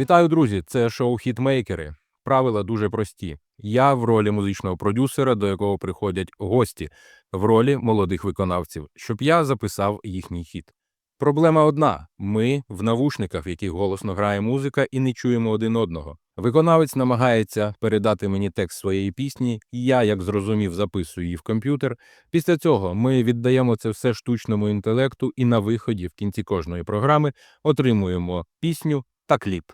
Вітаю, друзі! Це шоу Хітмейкери. Правила дуже прості. Я в ролі музичного продюсера, до якого приходять гості, в ролі молодих виконавців, щоб я записав їхній хіт. Проблема одна: ми в навушниках, в яких голосно грає музика, і не чуємо один одного. Виконавець намагається передати мені текст своєї пісні, і я, як зрозумів, записую її в комп'ютер. Після цього ми віддаємо це все штучному інтелекту, і на виході, в кінці кожної програми, отримуємо пісню та кліп.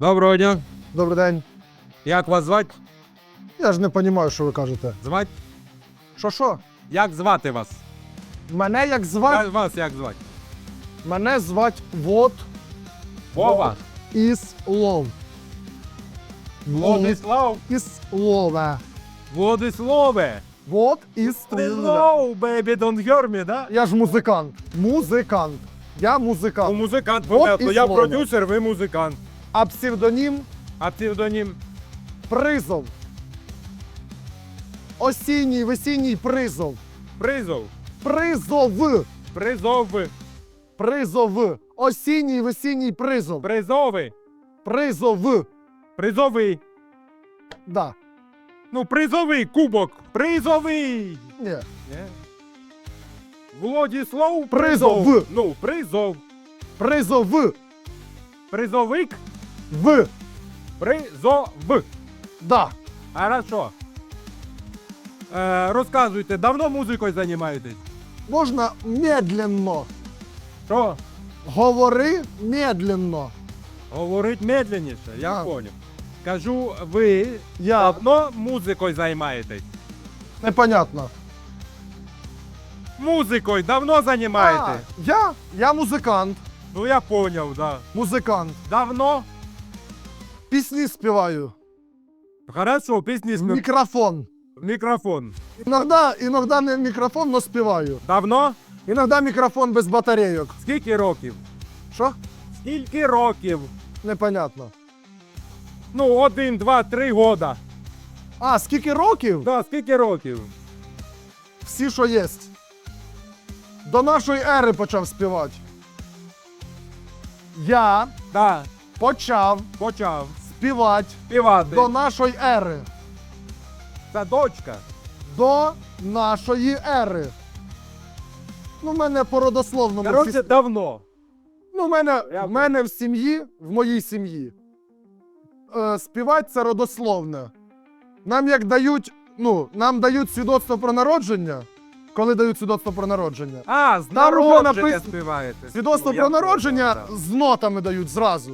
Доброго дня. Добрий день. Як вас звати? Я ж не розумію, що ви кажете. Звати? Що що? Як звати вас? Мене як звати? Ва- Вас як звати? Мене звати Вот Вова. із Лов. Владислав. Із Лове. Владиславе. Вот із Лове. Hello, baby, don't hear me, да? Я ж музикант. Музикант. Я Ну, музикант. музикант, понятно. і Я слово. продюсер, ви музикант. А псевдонім А псевдонім? Призов. Осінній, весінній призов. Призов. Призов. Призов. Призов. Осінній, весінній призов. Призови. Призов. Призовий. Да. Ну, призовий кубок. Призовий. Ні. Ні? Владислав Призов. Ну, призов. Призов. Призовик. В. Призов. Да. Хорошо. Е, розказуйте, давно музикою займаєтесь? Можна медленно. Що? Говори медленно. Говорить медленніше, я Так. поняв. Кажу, ви Я давно музикою займаєтесь? непонятно. Музикою давно? А, я, я музикант. Ну я поняв, да. Музикант. Давно? Пісні співаю. Хорошо, пісні з Мікрофон. мікрофон. Іногда, іногда не мікрофон, но співаю. Давно? Іногда мікрофон без батарейок. Скільки років? Що? Скільки років? Непонятно. Ну, один, два, три года. А, скільки років? Да, скільки років? Всі, що є. До нашої ери почав співати. Я Да, почав почав співати співати. до нашої ери. Це дочка. До нашої ери. Ну, в мене по родословному. Коротше, всі- давно. Ну, в мене, Я в мене в сім'ї, в моїй сім'ї. Е, співати це родословне. Нам як дають, ну, нам дають свідоцтво про народження. Коли дають свідоцтво про народження. А, з Там уже народження напис- співаєте. Свідоцтво Ну, я про понял, народження да. з нотами дають зразу.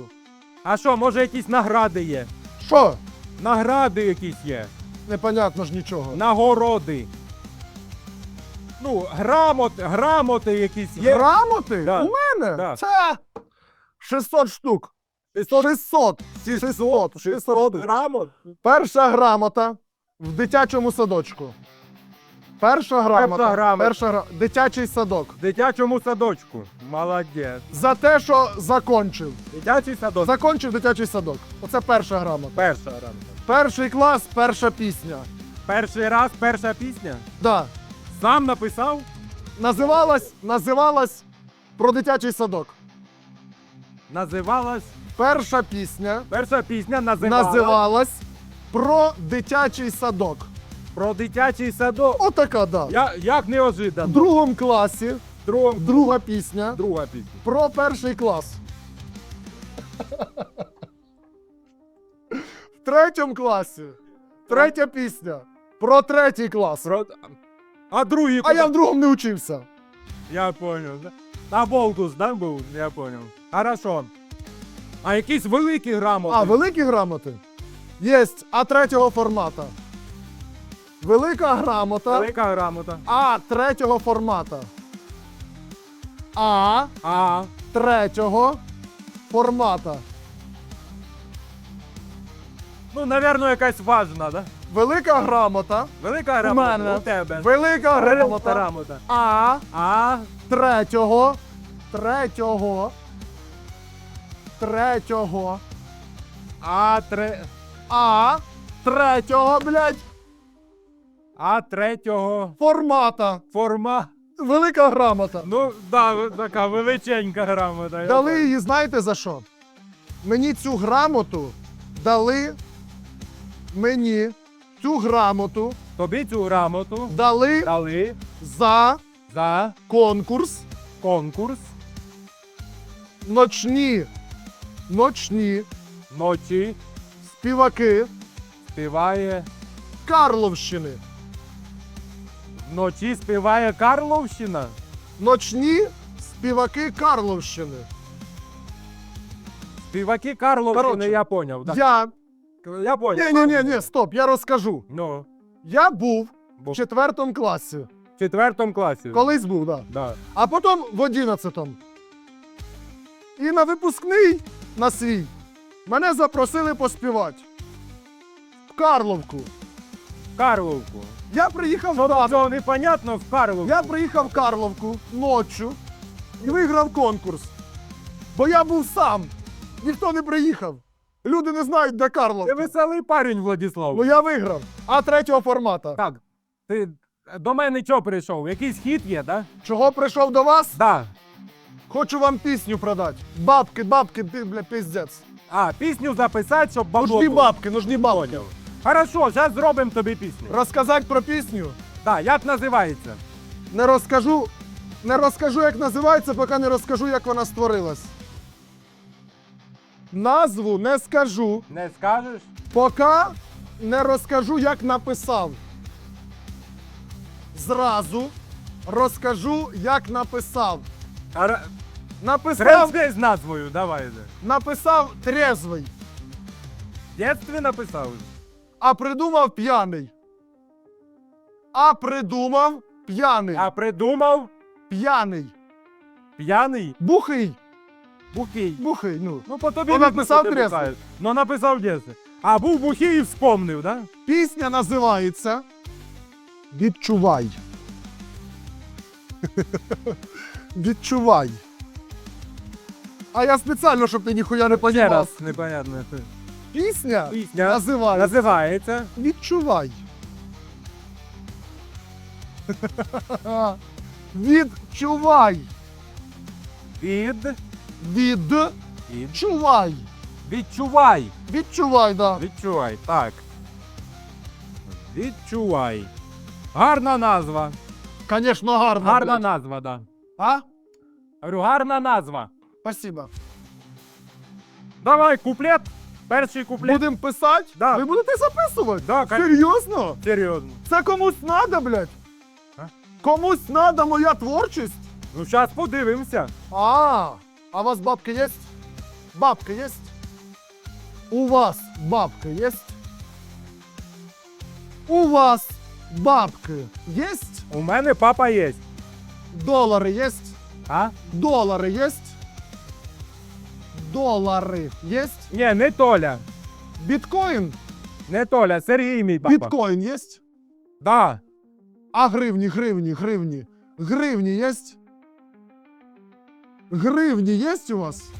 А що, може якісь награди є? Що? Награди якісь є. Непонятно ж нічого. Нагороди. Ну, грамоти, грамоти якісь є. Грамоти? Да. У мене? Да. Це 600 штук. 600. 600. 600. Грамот. Перша грамота в дитячому садочку. Перша грамота. Перша грамота. Перша гра... Дитячий садок. Дитячому садочку. Молодець. За те, що закончив. Дитячий садочок. Закончив дитячий садок. Оце перша грамота. Перша грамота. Перший клас, перша пісня. Перший раз, перша пісня. Да. Сам написав? Називалась, називалась про дитячий садок. Називалась. Перша пісня Перша пісня називалась називалась про дитячий садок. Про дитячий садок. Отака, да. Я, як В неожиданно. другому класі Другом, друга пісня друга пісня. про перший клас. В третьому класі третя пісня про третій клас. Про... А другий А я в другому не учився. Я понял. да? На болтус, да, був? Я понял. Хорошо. А якісь великі грамоти? А, великі грамоти? Є А третього формата. Велика грамота Велика грамота. А третього формата. А А. третього формата. Ну, напевно, якась важна, да? Велика грамота. Велика У грамота мене. у тебе. Велика Велика грамота. грамота. А А. третього. Третього. Третього. А тре... А третього, блядь, А третього формата. форма. Велика грамота. Ну, да, така величенька грамота. Дали її, знаєте за що? Мені цю грамоту дали. Мені цю грамоту Тобі цю грамоту дали дали за за конкурс конкурс ночні. Ночні ночі співаки співає. Карловщини. Вночі співає Карловщина. Ночні співаки Карловщини. Співаки Карловщини, Коротше, я поняв. Да. Я. Я поняв. Ні, ні, ні, ні, стоп, я розкажу. Ну, Я був в четвертому класі. В четвертому класі. Колись був, так. Да. Да. А потім в одинадцятому. І на випускний на свій мене запросили поспівати. В Карловку. Карловку. Я приїхав в Що Карловку. цього непонятно в Карловку. Я приїхав в Карловку ночі і виграв конкурс. Бо я був сам. Ніхто не приїхав. Люди не знають, де Ти Карловка. веселий парень, Владислав. Ну я виграв. А третього формата. Так, ти до мене чого прийшов? Якийсь хід є, да? Чого прийшов до вас? Да. Хочу вам пісню продати. Бабки, бабки, ти, бля, пиздець. А, пісню записати, щоб бабло. Нужні було. бабки, нужні бабки. Хорошо, зараз зробимо тобі пісню. Розказати про пісню? Так, як називається? Не розкажу, не розкажу, як називається, поки не розкажу, як вона створилась. Назву не скажу, Не скажеш? поки не розкажу, як написав. Зразу розкажу, як написав. Написав, Трезвий з назвою, давай. же. написав трезвий, В дєтстві написав. А придумав п'яний. А придумав п'яний. А придумав П'яний. п'яний Бухий. бухий. Бухий, ну. Ну, по тобі Ну, видно, написав що ти трезвий. бухаєш. Ну, написав в. А був бухий і вспомнив, да? Пісня називається Відчувай. Відчувай. А я спеціально, щоб ти ніхуя не Ще понімав. раз, непонятно. Пісня Пісня називається називається Відчувай. Відчувай. від... Відчувай. від... Відчувай. Відчувай, да. Відчувай, так. Відчувай. Гарна назва. Звісно, гарно. Гарна блядь. назва, да. А? Говорю, гарна назва. Спасибо. Давай, куплет. Перший куплет. Будемо писати? Да. Ви будете записувати? Да, Серйозно? Серйозно. Це комусь надо, блядь? А? Комусь надо моя творчість? Ну, зараз подивимося. А, а у вас бабки есть? Бабка есть? У вас бабка есть? У вас бабки есть? У мене папа є. Доллары есть? А? Доллары есть? Доллары есть? Ні, не Толя. Биткоин? Не Толя, Сергій мій папа. Биткоин есть? Да. А гривни, гривни, гривни. Гривни есть? Гривни есть у вас?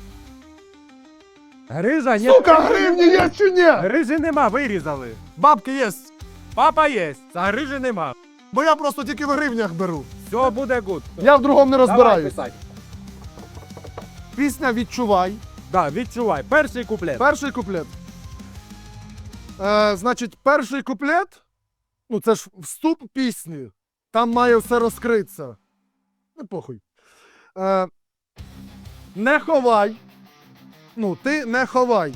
Грижа, ні. Сука, гривни есть чи ні? Грижі нема, вирізали. Бабки есть. Папа є, а грижі нема. Бо я просто тільки в гривнях беру. Все буде гуд. Я в другому не розбираюсь. Пісня Відчувай. Да, відчувай. Перший куплет. Перший куплет. Е, значить, перший куплет. Ну, це ж вступ пісні. Там має все розкритися. Не похуй. Е, не ховай. Ну, ти не ховай.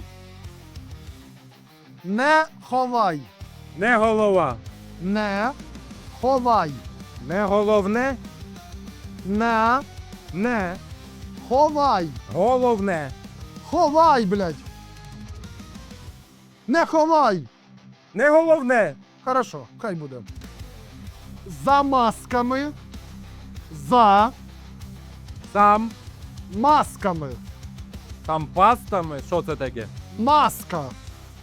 Не ховай. Не голова. Не ховай. Не головне. Не Не. ховай. Головне. Ховай, блядь. Не ховай. Не головне. Хорошо, хай буде. За масками. За Сам. масками. Там пастами. Що це таке? Маска.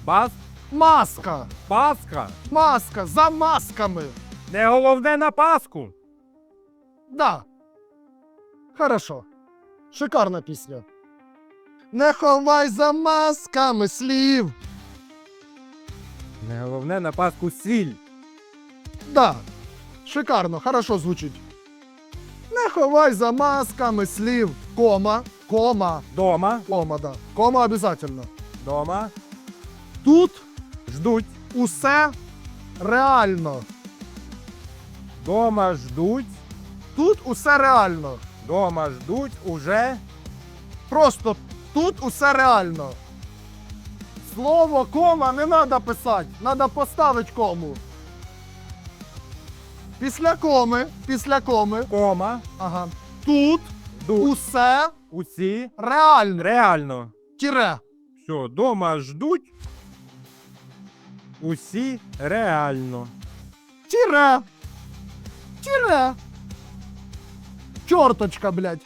Пас. Маска. Паска. Маска. За масками. Не головне на Пасху. Да. Хорошо. Шикарна пісня. Не ховай за масками слів. Не головне на Пасху сіль. Да. Шикарно, хорошо звучить. Не ховай за масками слів. Кома, кома, Дома. кома, да. Кома обов'язково. Дома. Тут Ждуть. усе реально. Дома ждуть. Тут усе реально. Дома ждуть уже. Просто тут усе реально. Слово кома не треба писати, треба поставити кому. Після коми, після коми, Кома. ага. Тут Ждуть. усе Усі. реально. Реально. Тіре. Все, дома ждуть. Усі реально. Тіре. Тіре. Чорточка, блядь.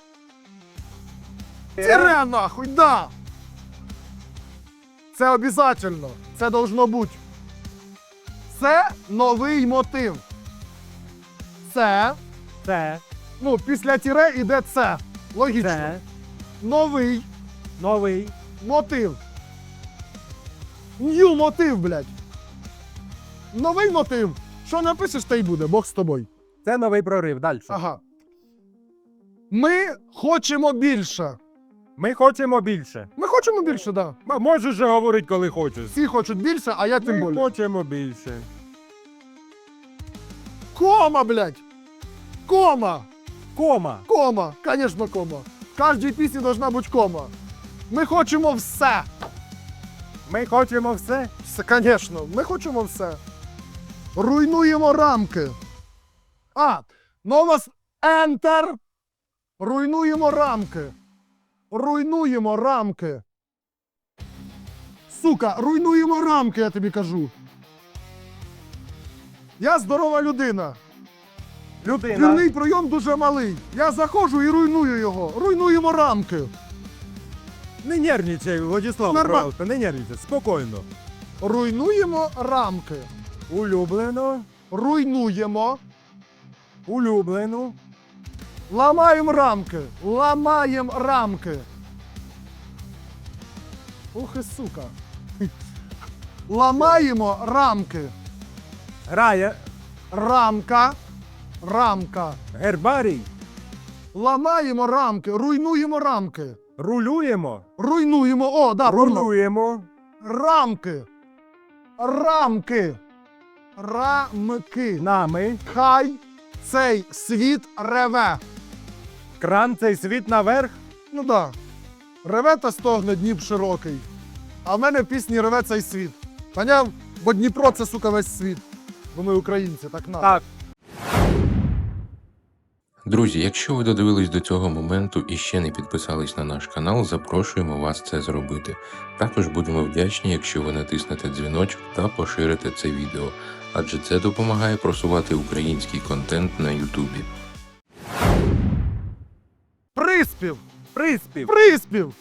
Тіре нахуй, да. Це обязательно. Це должно бути. Це новий мотив. Це. Це. Ну, після тіре іде це. Логічно. Це. Новий Новий. мотив. Нью мотив, блядь. Новий мотив. Що напишеш, те й буде, Бог з тобою. Це новий прорив. Далі. Ага. Ми хочемо більше. Ми хочемо більше. Ми хочемо більше, да. М- Можеш же говорити, коли хочеш. Всі хочуть більше, а я тим Ми більше. хочемо більше. Кома, блядь! Кома! Кома. Кома! Конечно, кома. В кожній пісні должна бути кома. Ми хочемо все. Ми хочемо все. Все, конечно, ми хочемо все. Руйнуємо рамки. А, нова с- Enter. Руйнуємо рамки. Руйнуємо рамки. Сука, руйнуємо рамки, я тобі кажу. Я здорова людина. Людина. Дверний прийом дуже малий. Я заходжу і руйную його. Руйнуємо рамки. Не нервничай, Владислав, Норма- просто не нервничай. Спокійно. Руйнуємо рамки. Улюблено. Руйнуємо. Улюблену. Ламаємо рамки. Ламаємо рамки. Ух і сука. Ламаємо рамки. Грає. Рамка. Рамка. Гербарій. Ламаємо рамки. Руйнуємо рамки. Рулюємо. Руйнуємо. О, да. Рулюємо. Рамки. Рамки. Рамки. Нами. Хай цей світ реве. Кран цей світ наверх. Ну да. Реве та стогне Дніп широкий. А в мене в пісні реве цей світ. Поняв? Бо Дніпро це, сука, весь світ. Бо ми українці, так надо. Так. Друзі, якщо ви додивились до цього моменту і ще не підписались на наш канал, запрошуємо вас це зробити. Також будемо вдячні, якщо ви натиснете дзвіночок та поширите це відео, адже це допомагає просувати український контент на Ютубі. Приспів! Приспів. Приспів!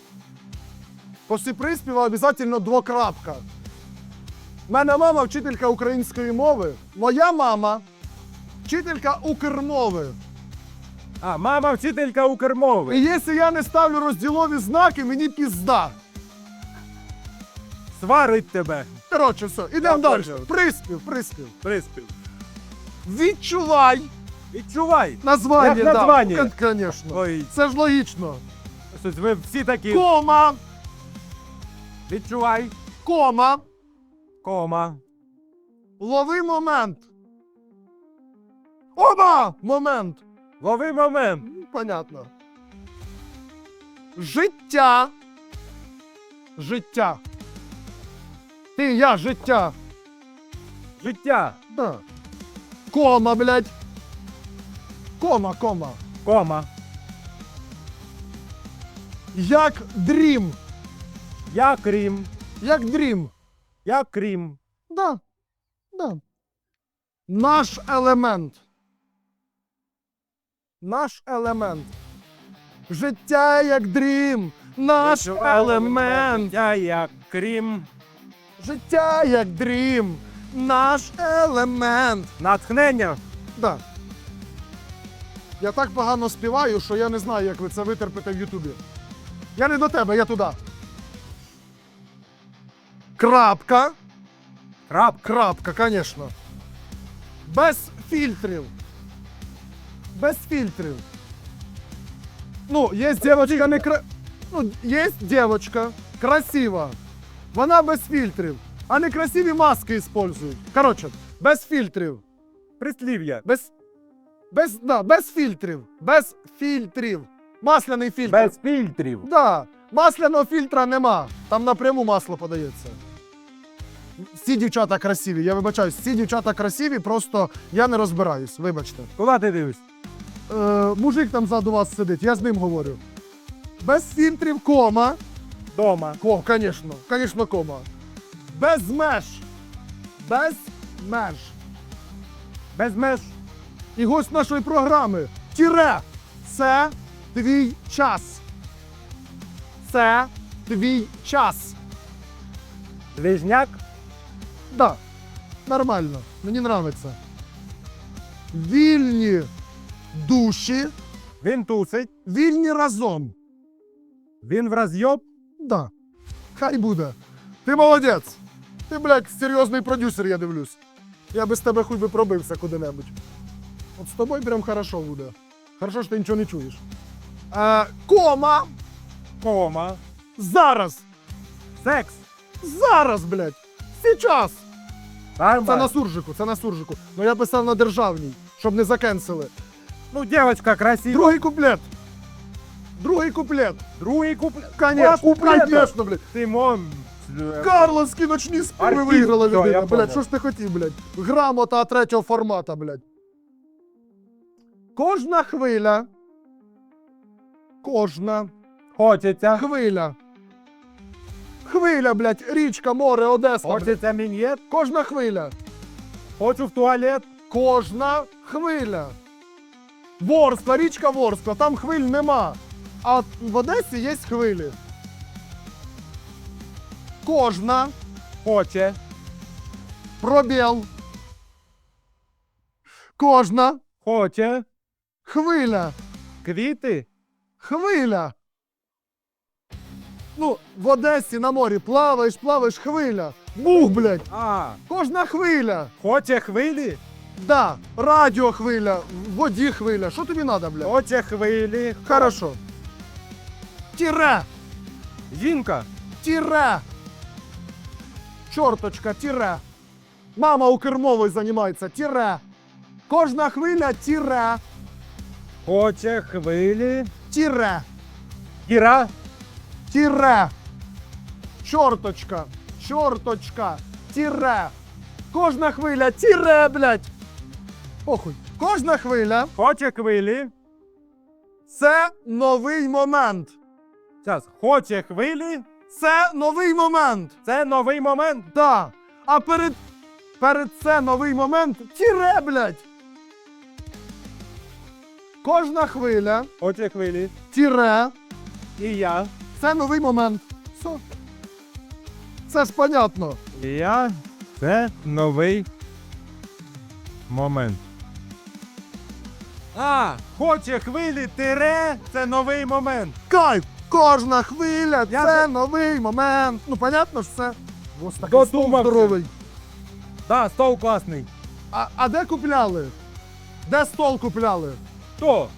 Після приспіва обов'язково двокрапка. У мене мама вчителька української мови. Моя мама вчителька укрмови. А, мама вчителька Укрмови. І якщо я не ставлю розділові знаки, мені пізда. Сварить тебе. Коротше, все, ідемо далі. Приспів, приспів. Приспів. Відчувай Відчувай. названня. Як названня? Да, кон- конечно. Ой, Це ж логічно. щось ви всі такі. Кома, Відчувай. кома, Кома. лови момент. Оба! Момент. Лови момент. Ну, Понятно. Життя. Життя. Ти, я, життя. Життя. Да. Кома, блядь. Кома, кома. Кома. Як дрім. Я крім. Як дрім. Я крім. Да. Да. Наш елемент. Наш елемент. Життя як дрім. Наш елемент. Я як крім. Життя як дрім. Наш елемент. Натхнення. Да. Я так погано співаю, що я не знаю, як ви це витерпите в Ютубі. Я не до тебе, я туди. Крапка. Крап. Крапка, звісно. Без фільтрів. Без фільтрів. Ну, є дівчинка не кра... Ну, є дівчинка красива. Вона без фільтрів. А некрасиві маски использують. Коротше, без фільтрів. Прислів'я. Без. Без, да, без фільтрів. Без фільтрів. Масляний фільтр. Без фільтрів. Да, масляного фільтра нема. Там напряму масло подається. Всі дівчата красиві, я вибачаюсь, всі дівчата красиві, просто я не розбираюсь, вибачте. Куди ти дивишся? Е, мужик там ззаду вас сидить, я з ним говорю. Без фільтрів кома. Дома. Ко, звісно, звісно, кома. Без меж. Без меж. Без меж. І гость нашої програми. Тіре. Це твій час. Це твій час. Движняк. Да, нормально. Мені нравиться. Вільні душі, Він тусить. вільні разом. Він в розйоб. Да. Хай буде. Ти молодець. Ти, блядь, серйозний продюсер, я дивлюсь. Я без тебе хуй би пробився куди-небудь. От з тобою прям хорошо буде. Хорошо, що ти нічого не чуєш. Е, кома. Кома. Зараз. Секс. Зараз, блядь. Сейчас. Це Нормально. на суржику, це на суржику. Ну я писав на державній, щоб не закенсили. Ну, дівчинка красива. Другий куплет. Другий куплет. Другий куплет. Конечно, куплета. конечно, блядь. Тимон. Карловські ночні співи Артист. виграла Всё, я людина. понял. Блядь, що ж ти хотів, блядь? Грамота третього формата, блядь. Кожна хвиля. Кожна Хочеться. хвиля. Хвиля, блядь, річка, море, Одеса. блядь. Хочеться мін'єт. Кожна хвиля. Хочу в туалет. Кожна хвиля. Ворскла, річка Ворскла, там хвиль нема. А в Одесі є хвилі. Кожна Хоче. пробіл. Кожна Хоче. Хвиля. Квіти. Хвиля. Ну, в Одесі на морі плаваєш, плаваєш, хвиля. Бух, блядь. А. Кожна хвиля. Хоче хвилі. Да, радіо хвиля, в воді хвиля. Що тобі треба, блядь? Хоче хвилі. Хорошо. Тіре. Жінка. Тире. Чорточка, тире. Мама у кермової займається, тире. Кожна хвиля тире. Хоче хвилі. Тире. Кіра. Тире. Чорточка. Чорточка. Тире. Кожна хвиля тире, блядь. Похуй. Кожна хвиля Хоче хвилі. це новий момент. Зараз. Хоче хвилі. Це новий момент. Це новий момент. Да. А перед. Перед це новий момент. Тіре, блядь. Кожна хвиля, Хоче хвилі. тіре, І я. це новий момент. Все. Це ж понятно. І я. Це новий момент. А, хоче хвилі тире, це новий момент. Кайф! Кожна хвиля Я це новий момент. Ну, понятно ж це. Ось такий стол Додумався. здоровий. Да, стол класний. А, а де купляли? Де стол купляли? Хто?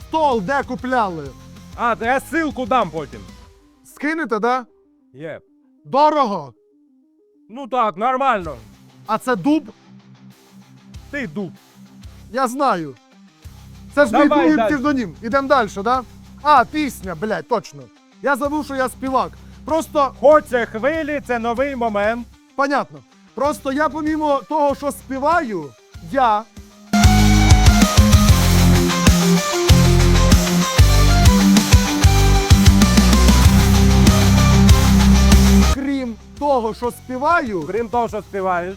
Стол де купляли? А, то я ссылку дам потім. Скинете, да? Є. Дорого. Ну так, нормально. А це дуб? Ти дуб. Я знаю. Це ж мій Давай другий псевдонім. Ідемо далі, да? А, пісня, блядь, точно. Я забув, що я співак. Просто, Хоче хвилі, це новий момент. понятно. Просто я, помімо того, що співаю, я. Того, що співаю, Крім того, що співаєш.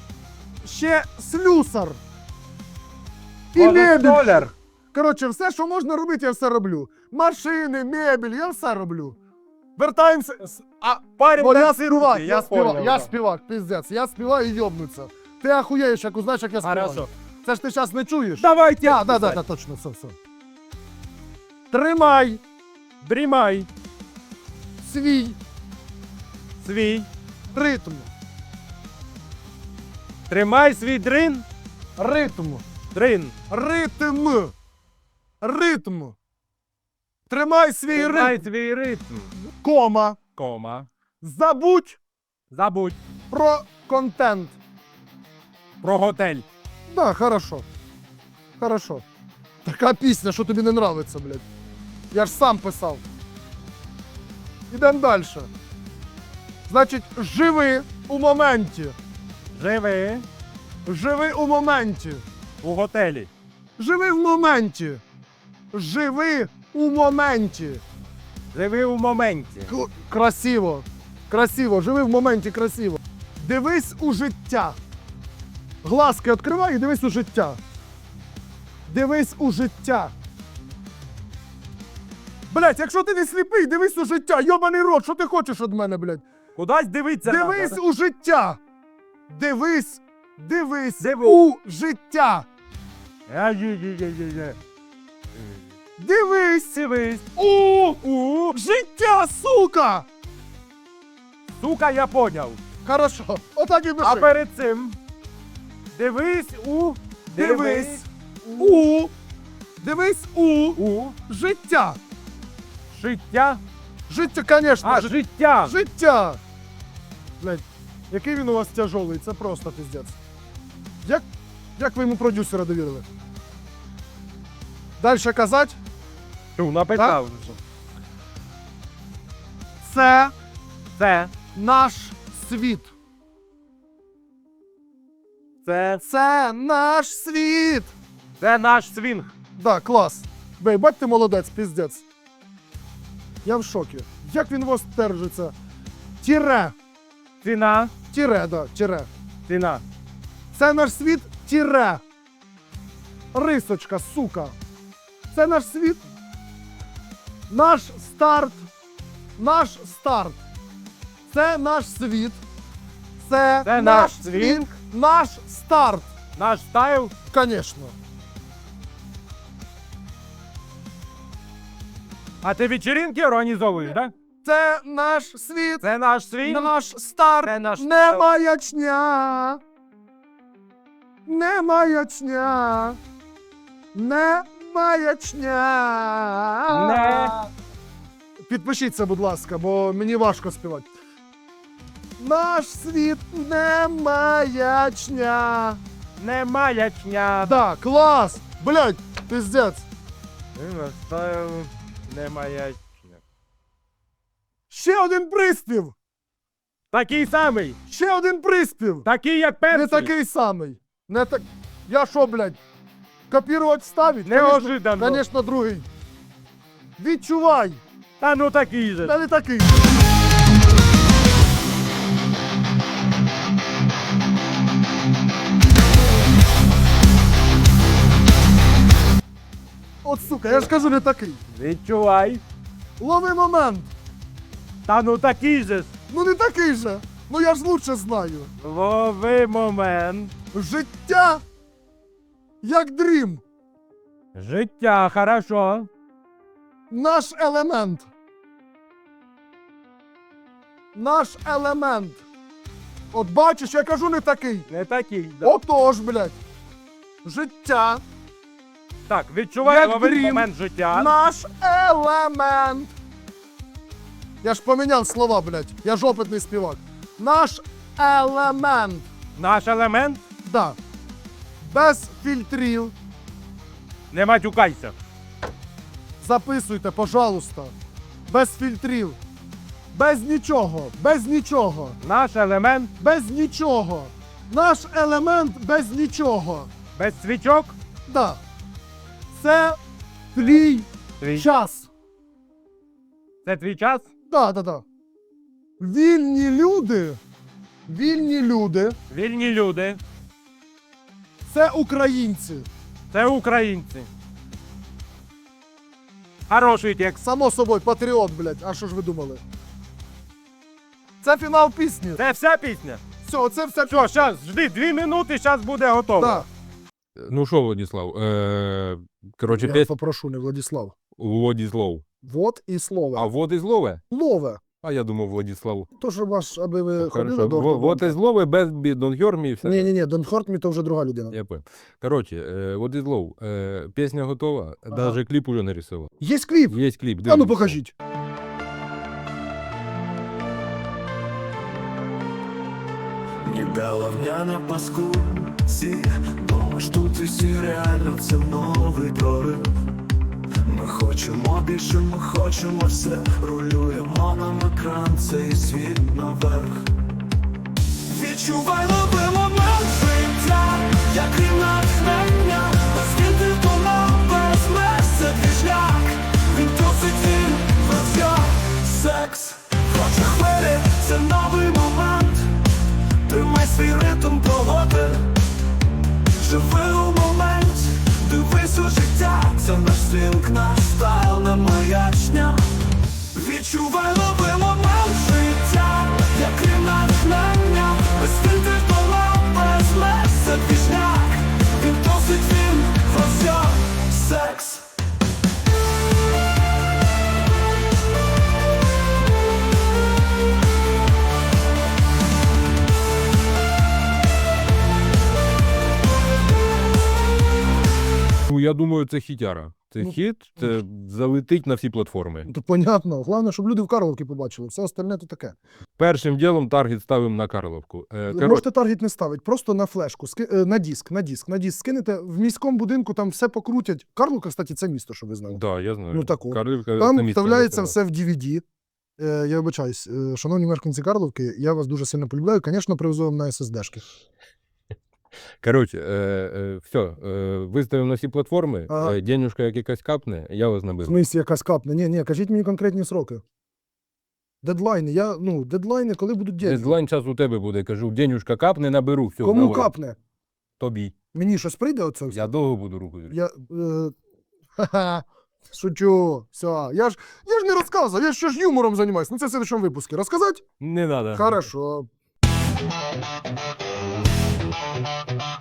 ще слюсар. І мебель. Водостоляр. Коротше, все, що можна робити, я все роблю. Машини, мебель, я все роблю. Вертаємося. А парень Бо я танцює співак, руки, я співак, понял, я да. співак, піздець. Я співаю і йобнуться. Ти ахуєєш, як узнаєш, як я співаю. Хорошо. Це ж ти зараз не чуєш. Давайте. Да, да, да, да, точно, все, все. Тримай Дрімай свій свій. Ритм. Тримай свій дрин. Ритм. Дрин. Ритм. Ритм. Тримай свій ритм. Дай свій ритм. Кома. Кома. Забудь Забудь про контент. про готель. Да, хорошо. Хорошо. Така пісня, що тобі не нравиться, блядь. Я ж сам писав. Ідемо далі. Значить, живи у моменті. Живи Живи у моменті. у готелі. Живи в моменті. Живи у моменті. Живи у моменті. К- красиво. Красиво. Живи в моменті красиво. Дивись у життя. Глазки відкривай і дивись у життя. Дивись у життя. Блять, якщо ти не сліпий, дивись у життя. Йобаний рот, що ти хочеш від мене, блядь? Кудись дивитися. Дивись надо. у життя. Дивись, дивись Диву. у життя. Ай-яй-яй-яй-яй. Дивись Дивись. у У. життя, сука! Сука, я поняв. Хорошо, отак і пиши. А перед цим. Дивись у. Дивись у. Дивись у у. життя. Життя. Життя, конечно, А, жи- життя. життя. Блядь, який він у вас тяжолий, це просто піздець. Як, як ви йому продюсера довірили? Далі казати, Чу, написав. це Це. наш світ. Це. Це наш світ. Це наш свінг. Да, клас. Бей, бать ти молодець, піздець. Я в шокі. Як він у вас держиться? Тіре. Ціна. Тіре, да, тіре. Ціна. Це наш світ тіре. Рисочка, сука. Це наш світ. Наш старт. Наш старт. Це наш світ. Це, Це наш наш світ. Наш старт. Наш стайл. Конечно. А ти вечеринки організовуєш, так? Це наш світ. Це наш свінг. Наш старт. Це наш Не старт. маячня. Не маячня. Не маячня. Не. Підпишіться, будь ласка, бо мені важко співати. Наш світ не маячня. Не маячня. Да, клас! Блять, пиздець. Наш стайл. Не моя. Ще один приспів! Такий самий. Ще один приспів! Такий, як перший. Не такий самий. Не так. Я що, блядь, копірувати ставить? Неожиданно. Звісно, другий. Відчувай! Та ну такий же. Та не такий. От сука, я ж кажу, не такий. Відчувай. Лови момент. Та ну такий же. Ну не такий же. Ну я ж лучше знаю. Лови момент. Життя як дрім. Життя, хорошо. Наш елемент. Наш елемент. От бачиш, я кажу не такий. Не такий. Да. Отож, блядь. Життя. Так, відчувай Як дрім. момент життя. Наш елемент. Я ж поміняв слова, блядь. Я ж опитний співак. Наш елемент. Наш елемент. Да. Без фільтрів. Не матюкайся. Записуйте, пожалуйста. Без фільтрів. Без нічого. Без нічого. Наш елемент Без нічого. Наш елемент без нічого. без свічок. Да. Це твій Твій. час. Це твій час. Да, да, да. Вільні люди. Вільні люди. Вільні люди. Це українці. Це українці. Хороший текст. Само собою, патріот, блядь. А що ж ви думали? Це фінал пісні. Це вся пісня. Все, це все. Що, щас, жди, дві минути, щас буде готово. Да. Ну що, Владислав? Е, коротше, Я п'ять попрошу, не Владислав. Владислав. Вот і слово. А води злове? Лове. А я думав, Владислав. То, що ваш, аби ви ходили Хорошо. до Во- Вот із Лови, без Hurt Me, все. Ні, ні, ні, Дон Хорт то вже друга людина. Я понял. Короче, э, вот из Лов, э, песня готова, Ага. даже клип уже нарисовал. Є кліп. Есть клип. А ну дивимося. покажіть. Не головня на паску Сі, думаєш, тут усі реально це новий прорив. Ми хочемо більше, ми хочемо все. Рулюємо нам екран, цей світ наверх. Відчувай лови момент життя, як і натхнення. Оскільки воно без меж, це шлях. Він досить він розйом Секс, хоче хвилі, це новий момент. Тримай свій ритм погоди Живи у момент, дивись у життя Це наш свінг, наш стайл, не маячня. Відчувай новий момент думаю, це хітяра. Це Ну, хіт, це залетить на всі платформи. То понятно. Головне, щоб люди в Карловці побачили. Все остальне то таке. Першим ділом таргет ставимо на Карловку. Е, коротше, Можете таргет не ставити, просто на флешку, ски- е, на диск, на диск, на диск скинете. В міському будинку там все покрутять. Карловка, кстати, це місто, що ви знали. Да, я знаю. Ну, так от. Карлівка, Там вставляється все в DVD. Е, я вибачаюсь, е, шановні мешканці Карловки, я вас дуже сильно полюбляю. Звісно, привезу вам на SSD-шки. Коротше, е, е, все, е, виставимо на всі платформи, Ага. е, денюжка як якась капне, я вас В смислі якась капне. Ні, ні, кажіть мені конкретні сроки. Дедлайни. Я, ну, дедлайни, коли будуть діти. Дедлайн час у тебе буде, кажу, денюжка капне, наберу, все. Кому давай. капне? Тобі. Мені щось прийде оце? все? Я довго буду руку. Я. Е, ха-ха, шучу. Все. Я ж, я ж не розказував, я ще ж юмором займаюся. Ну це в следующому випуску. Розказати? Не треба. Хорошо. Thank you.